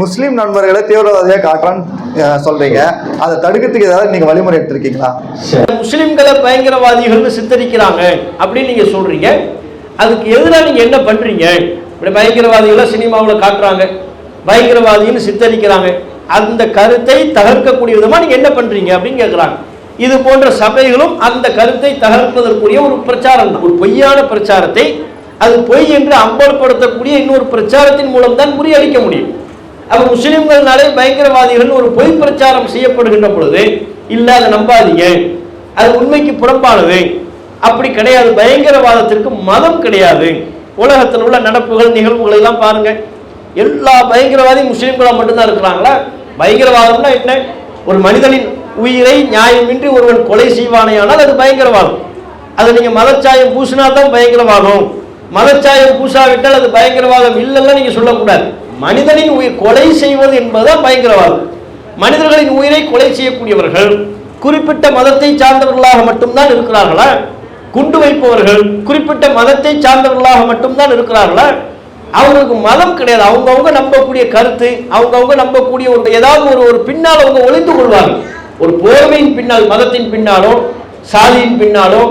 முஸ்லீம் நண்பர்களை தீவிரவாதியா காட்டுறான்னு சொல்றீங்க. அதை தடுக்கிறதுக்கு ஏதாவது நீங்க வழிமுறை எடுத்திருக்கீங்களா? முஸ்லிம்களை பயங்கரவாதிகள்னு சித்தரிக்கிறாங்க அப்படின்னு நீங்க சொல்றீங்க. அதுக்கு எதிராக நீங்க என்ன பண்றீங்க? இப்படி பயங்கரவாதிகளை சினிமாவில் காட்டுறாங்க. பயங்கரவாதின்னு சித்தரிக்கிறாங்க. அந்த கருத்தை தகர்க்கக்கூடிய விதமா நீங்க என்ன பண்றீங்க அப்படின்னு கேட்குறாங்க இது போன்ற சபைகளும் அந்த கருத்தை தகர்ப்பதற்குரிய ஒரு பிரச்சாரம் ஒரு பொய்யான பிரச்சாரத்தை அது பொய் என்று அம்பலப்படுத்தக்கூடிய இன்னொரு பிரச்சாரத்தின் மூலம் தான் முறியடிக்க முடியும். அப்ப முஸ்லிம்கள்னாலே பயங்கரவாதிகள் ஒரு பொய் பிரச்சாரம் செய்யப்படுகின்ற பொழுது இல்ல அதை நம்பாதீங்க. அது உண்மைக்கு புறம்பானது. அப்படி கிடையாது. பயங்கரவாதத்திற்கு மதம் கிடையாது. உலகத்தில் உள்ள நடப்புகள் நிகழ்வுகள் எல்லாம் பாருங்க. எல்லா பயங்கரவாதியும் முஸ்லீம்களாக மட்டும்தான் இருக்கிறாங்களா? பயங்கரவாதம்னா என்ன? ஒரு மனிதனின் உயிரை நியாயமின்றி ஒருவன் கொலை செய்வானே ஆனால் அது பயங்கரவாதம். அதை நீங்க மதச்சாயம் பூசினா தான் பயங்கரவாதம். மதச்சாயம் பூசாவிட்டால் அது பயங்கரவாதம் இல்லைன்னா நீங்க சொல்லக்கூடாது. மனிதனின் உயிர் கொலை செய்வது என்பதுதான் பயங்கரவாதம். மனிதர்களின் உயிரை கொலை செய்யக்கூடியவர்கள் குறிப்பிட்ட மதத்தை சார்ந்தவர்களாக மட்டும்தான் இருக்கிறார்களா? குண்டு வைப்பவர்கள் குறிப்பிட்ட மதத்தை சார்ந்தவர்களாக மட்டும்தான் இருக்கிறார்களா? அவங்களுக்கு மதம் கிடையாது. அவங்கவுங்க நம்பக்கூடிய கருத்து அவங்கவுங்க நம்பக்கூடிய ஒரு ஏதாவது ஒரு ஒரு பின்னால் அவங்க ஒளிந்து கொள்வார்கள். ஒரு போர்வையின் பின்னால் மதத்தின் பின்னாலோ சாதியின் பின்னாலோ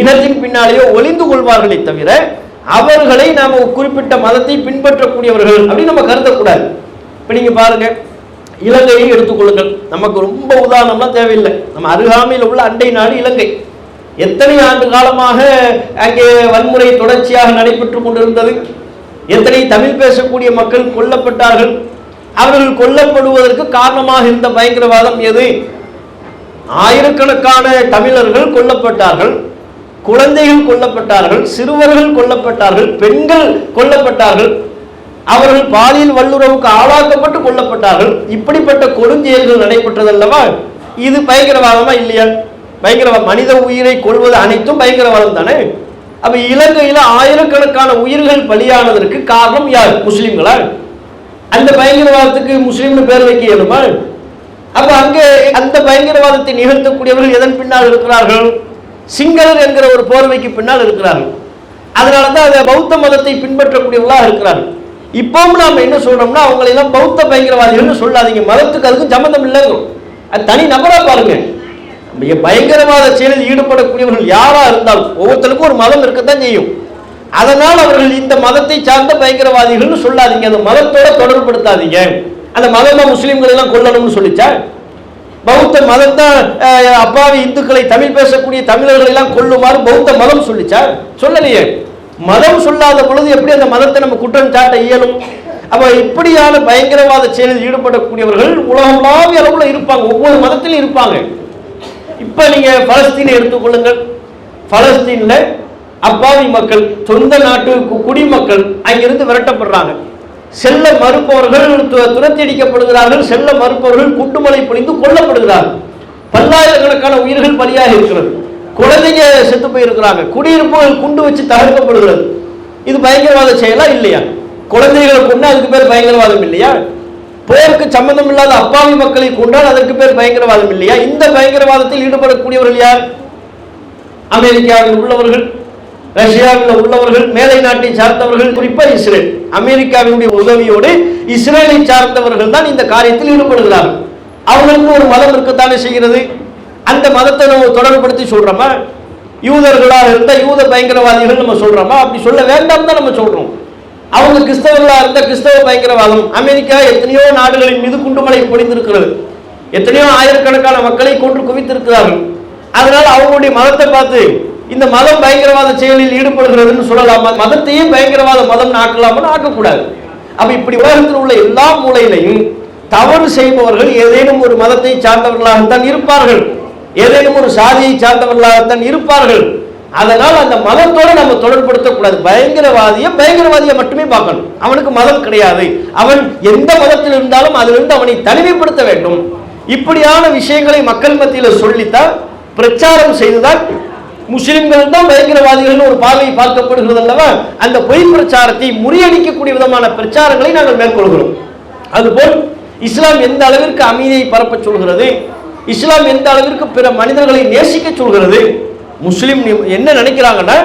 இனத்தின் பின்னாலேயோ ஒளிந்து கொள்வார்களே தவிர அவர்களை நாம குறிப்பிட்ட மதத்தை பின்பற்றக்கூடியவர்கள் அப்படின்னு நம்ம கருதக்கூடாது. இப்ப நீங்க பாருங்க இலங்கையை எடுத்துக்கொள்ளுங்கள். நமக்கு ரொம்ப உதாரணம்லாம் தேவையில்லை. நம்ம அருகாமையில் உள்ள அண்டை நாடு இலங்கை. எத்தனை ஆண்டு காலமாக அங்கே வன்முறை தொடர்ச்சியாக நடைபெற்று கொண்டிருந்தது? எத்தனை தமிழ் பேசக்கூடிய மக்கள் கொல்லப்பட்டார்கள்? அவர்கள் கொல்லப்படுவதற்கு காரணமாக இருந்த பயங்கரவாதம் எது? ஆயிரக்கணக்கான தமிழர்கள் கொல்லப்பட்டார்கள். குழந்தைகள் கொல்லப்பட்டார்கள் சிறுவர்கள் கொல்லப்பட்டார்கள் பெண்கள் கொல்லப்பட்டார்கள் அவர்கள் பாலியல் வல்லுறவுக்கு ஆளாக்கப்பட்டு கொல்லப்பட்டார்கள். இப்படிப்பட்ட கொடுஞ்செயல்கள் நடைபெற்றதல்லவா? இது பயங்கரவாதமா இல்லையா? பயங்கரவாதம் மனித உயிரை கொள்வது அனைத்தும் பயங்கரவாதம் தானே? அப்ப இலங்கையில ஆயிரக்கணக்கான உயிர்கள் பலியானதற்கு காரணம் யார்? முஸ்லிம்களா? அந்த பயங்கரவாதத்துக்கு முஸ்லீம்னு பேர் வைக்க இயலுமா அப்ப அங்கே அந்த பயங்கரவாதத்தை நிகழ்த்தக்கூடியவர்கள் எதன் பின்னால் இருக்கிறார்கள்? சிங்களர் என்கிற ஒரு போர்வைக்கு பின்னால் இருக்கிறார்கள். அதனால தான் அதை பௌத்த மதத்தை பின்பற்றக்கூடியவர்களாக இருக்கிறார்கள். இப்பவும் நாம் என்ன சொல்றோம்னா அவங்களை எல்லாம் பௌத்த பயங்கரவாதிகள்னு சொல்லாதீங்க. மதத்துக்கு அதுக்கும் சம்மந்தம் இல்லைங்க அது தனி நபராக பாருங்க. மிக பயங்கரவாத செயலில் ஈடுபடக்கூடியவர்கள் யாரா இருந்தாலும் ஒவ்வொருத்தருக்கும் ஒரு மதம் இருக்கத்தான் செய்யும். அதனால் அவர்கள் இந்த மதத்தை சார்ந்த பயங்கரவாதிகள்னு சொல்லாதீங்க. அந்த மதத்தோட தொடர்புபடுத்தாதீங்க. அந்த மதமா முஸ்லீம்களெல்லாம் கொல்லணும்னு சொல்லிச்சா? பௌத்த மதம் தான் அப்பாவி இந்துக்களை தமிழ் பேசக்கூடிய தமிழர்களை எல்லாம் கொல்லுமாறு பௌத்த மதம் சொல்லிச்சா? சொல்லலையே. மதம் சொல்லாத பொழுது எப்படி அந்த மதத்தை நம்ம குற்றம் சாட்ட இயலும்? அப்ப இப்படியான பயங்கரவாத செயலில் ஈடுபடக்கூடியவர்கள் உலகளாவிய அளவுல இருப்பாங்க ஒவ்வொரு மதத்திலும் இருப்பாங்க. இப்ப நீங்க பலஸ்தீனை எடுத்துக்கொள்ளுங்கள் பலஸ்தீன்ல அப்பாவி மக்கள் சொந்த நாட்டு கு- குடிமக்கள் அங்கிருந்து விரட்டப்படுறாங்க. செல்ல மறுப்பவர்கள் து- துரத்தி அடிக்கப்படுகிறார்கள் செல்ல மறுப்பவர்கள் குண்டுமலை பொழிந்து கொல்லப்படுகிறார்கள். பல்லாயிரக்கணக்கான உயிர்கள் பலியாக இருக்கிறது. குழந்தைங்க செத்து போயிருக்கிறாங்க. குடியிருப்புகள் குண்டு வச்சு தகர்க்கப்படுகிறது. இது பயங்கரவாத செயலா இல்லையா? குழந்தைகளை கொண்டு அதுக்கு பேர் பயங்கரவாதம் இல்லையா? போருக்கு சம்பந்தம் இல்லாத அப்பாவி மக்களை கொண்டால் அதற்கு பேர் பயங்கரவாதம் இல்லையா? இந்த பயங்கரவாதத்தில் ஈடுபடக்கூடியவர்கள் யார்? அமெரிக்காவில் உள்ளவர்கள். ரஷ்யாவில் உள்ளவர்கள் மேலை நாட்டை சார்ந்தவர்கள் குறிப்பாக இஸ்ரேல். அமெரிக்காவினுடைய உதவியோடு இஸ்ரேலை சார்ந்தவர்கள் தான் இந்த காரியத்தில் ஈடுபடுகிறார்கள். அவங்களுக்கு ஒரு மதம் இருக்கத்தானே செய்கிறது? அந்த மதத்தை நம்ம தொடர்புபடுத்தி சொல்றோமா? யூதர்களாக இருந்தால் யூத பயங்கரவாதிகள் நம்ம சொல்றோமா? அப்படி சொல்ல வேண்டாம் தான் நம்ம சொல்றோம். அவங்க கிறிஸ்தவர்களாக இருந்த கிறிஸ்தவ பயங்கரவாதம். அமெரிக்கா எத்தனையோ நாடுகளின் மீது குண்டுமலை பொழிந்திருக்கிறது. எத்தனையோ ஆயிரக்கணக்கான மக்களை கொன்று குவித்திருக்கிறார்கள். அதனால் அவங்களுடைய மதத்தை பார்த்து இந்த மதம் பயங்கரவாத செயலில் ஈடுபடுகிறதுன்னு சொல்லலாமா? மதத்தையே பயங்கரவாத மதம் ஆக்கலாமான்னு ஆக்கக்கூடாது அப்ப இப்படி உலகத்தில் உள்ள எல்லா மூலையிலையும் தவறு செய்பவர்கள் ஏதேனும் ஒரு மதத்தை சார்ந்தவர்களாகத்தான் இருப்பார்கள். ஏதேனும் ஒரு சாதியை சார்ந்தவர்களாகத்தான் இருப்பார்கள். அதனால் அந்த மதத்தோடு நம்ம தொடர்படுத்தக்கூடாது பயங்கரவாதியை பயங்கரவாதியை மட்டுமே பார்க்கணும். அவனுக்கு மதம் கிடையாது. அவன் எந்த மதத்தில் இருந்தாலும் அதிலிருந்து அவனை தனிமைப்படுத்த வேண்டும். இப்படியான விஷயங்களை மக்கள் மத்தியில் சொல்லித்தான் பிரச்சாரம் செய்துதான் முஸ்லிம்கள் தான் பயங்கரவாதிகள் ஒரு பார்வை பார்க்கப்படுகிறது அல்லவா? அந்த பொய் பிரச்சாரத்தை முறியடிக்கக்கூடிய விதமான பிரச்சாரங்களை நாங்கள் மேற்கொள்கிறோம். அதுபோல் இஸ்லாம் எந்த அளவிற்கு அமைதியை பரப்ப சொல்கிறது? இஸ்லாம் எந்த அளவிற்கு பிற மனிதர்களை நேசிக்க சொல்கிறது? முஸ்லிம் என்ன நினைக்கிறாங்கன்னா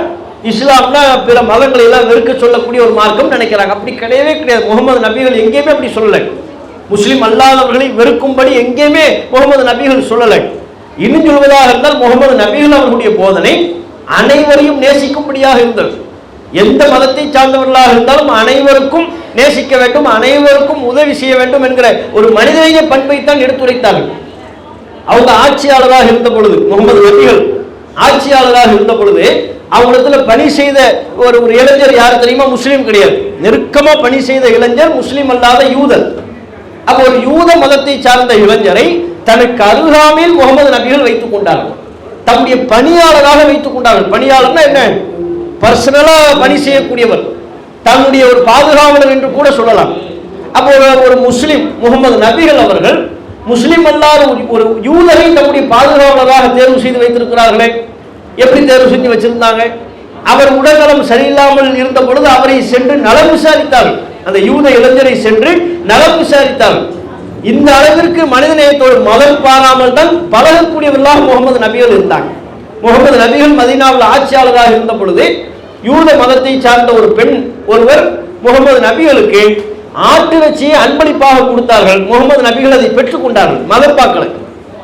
இஸ்லாம்னா பிற மதங்களை எல்லாம் வெறுக்க சொல்லக்கூடிய ஒரு மார்க்கம் நினைக்கிறாங்க. அப்படி கிடையவே கிடையாது. முகமது நபிகள் எங்கேயுமே அப்படி சொல்லலை. முஸ்லிம் அல்லாதவர்களை வெறுக்கும்படி எங்கேயுமே முகமது நபிகள் சொல்லலை. இன்னும் சொல்வதாக இருந்தால் முகமது நபிகள் அவர்களுடைய போதனை அனைவரையும் நேசிக்கும்படியாக இருந்தது. எந்த மதத்தை சார்ந்தவர்களாக இருந்தாலும் அனைவருக்கும் நேசிக்க வேண்டும் அனைவருக்கும் உதவி செய்ய வேண்டும் என்கிற ஒரு மனிதநேய பண்பைத்தான் எடுத்துரைத்தார்கள். அவங்க ஆட்சியாளராக இருந்த பொழுது முகமது நபிகள் ஆட்சியாளராக இருந்த பொழுது அவங்களிடத்துல பணி செய்த ஒரு ஒரு இளைஞர் யார் தெரியுமா? முஸ்லீம் கிடையாது. நெருக்கமா பணி செய்த இளைஞர் முஸ்லீம் அல்லாத யூதர். அப்ப ஒரு யூத மதத்தை சார்ந்த இளைஞரை தனக்கு அருகாமையில் முகமது நபிகள் வைத்துக் கொண்டார்கள். தம்முடைய பணியாளராக வைத்துக் கொண்டார்கள். பணியாளர்னா என்ன? பர்சனலா பணி செய்யக்கூடியவர். தன்னுடைய ஒரு பாதுகாவலர் என்று கூட சொல்லலாம். அப்போ ஒரு- முஸ்லிம் முகமது நபிகள் அவர்கள் முஸ்லிம் அல்லாத ஒரு- ஒரு யூதரை தம்முடைய பாதுகாவலராக தேர்வு செய்து வைத்திருக்கிறார்களே. எப்படி தேர்வு செஞ்சு வச்சிருந்தாங்க? அவர் உடல்நலம் சரியில்லாமல் இருந்த பொழுது அவரை சென்று நலம் விசாரித்தார்கள். அந்த யூத இளைஞரை சென்று நலம் விசாரித்தார்கள். இந்த அளவிற்கு மனித நேயத்தோடு மதம் பாராமல் தான் பழகக்கூடியவர்களாக முகமது நபிகள் இருந்தாங்க. முகமது நபிகள் மதீனாவில் ஆட்சியாளராக இருந்த பொழுது யூத மதத்தை சார்ந்த ஒரு பெண் ஒருவர் முகமது நபிகளுக்கு ஆட்டு வச்சியை அன்பளிப்பாக கொடுத்தார்கள். முகமது நபிகள் அதை பெற்றுக்கொண்டார்கள் மதப்பாக்களை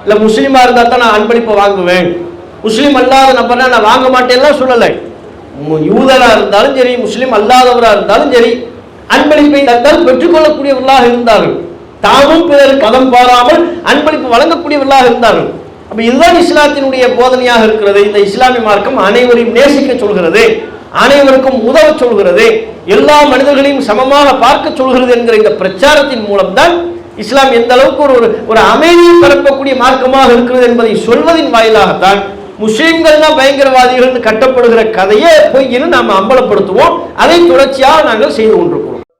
இல்ல முஸ்லீமா இருந்தா தான் நான் அன்பளிப்பை வாங்குவேன். முஸ்லீம் அல்லாத நபர்னா நான் வாங்க மாட்டேன்லாம் சொல்லலை. மு- யூதரா இருந்தாலும் சரி முஸ்லீம் அல்லாதவரா இருந்தாலும் சரி அன்பளிப்பை தந்தால் பெற்றுக்கொள்ளக்கூடியவர்களாக இருந்தார்கள். தாமும் பிறருக்கு மதம் பாராமல் அன்பளிப்பு வழங்கக்கூடியவர்களாக இருந்தார்கள். அப்ப இதுதான் இஸ்லாத்தினுடைய போதனையாக இருக்கிறது. இந்த இஸ்லாமிய மார்க்கம் அனைவரையும் நேசிக்க சொல்கிறது. அனைவருக்கும் உதவ சொல்கிறது. எல்லா மனிதர்களையும் சமமாக பார்க்க சொல்கிறது என்கிற இந்த பிரச்சாரத்தின் மூலம்தான் இஸ்லாம் எந்த அளவுக்கு ஒரு ஒரு- ஒரு அமைதியை பரப்பக்கூடிய மார்க்கமாக இருக்கிறது என்பதை சொல்வதின் வாயிலாகத்தான் முஸ்லீம்கள் தான் பயங்கரவாதிகள் கட்டப்படுகிற கதையை பொய்யின்னு நாம் அம்பலப்படுத்துவோம். அதை தொடர்ச்சியாக நாங்கள் செய்து கொண்டோம்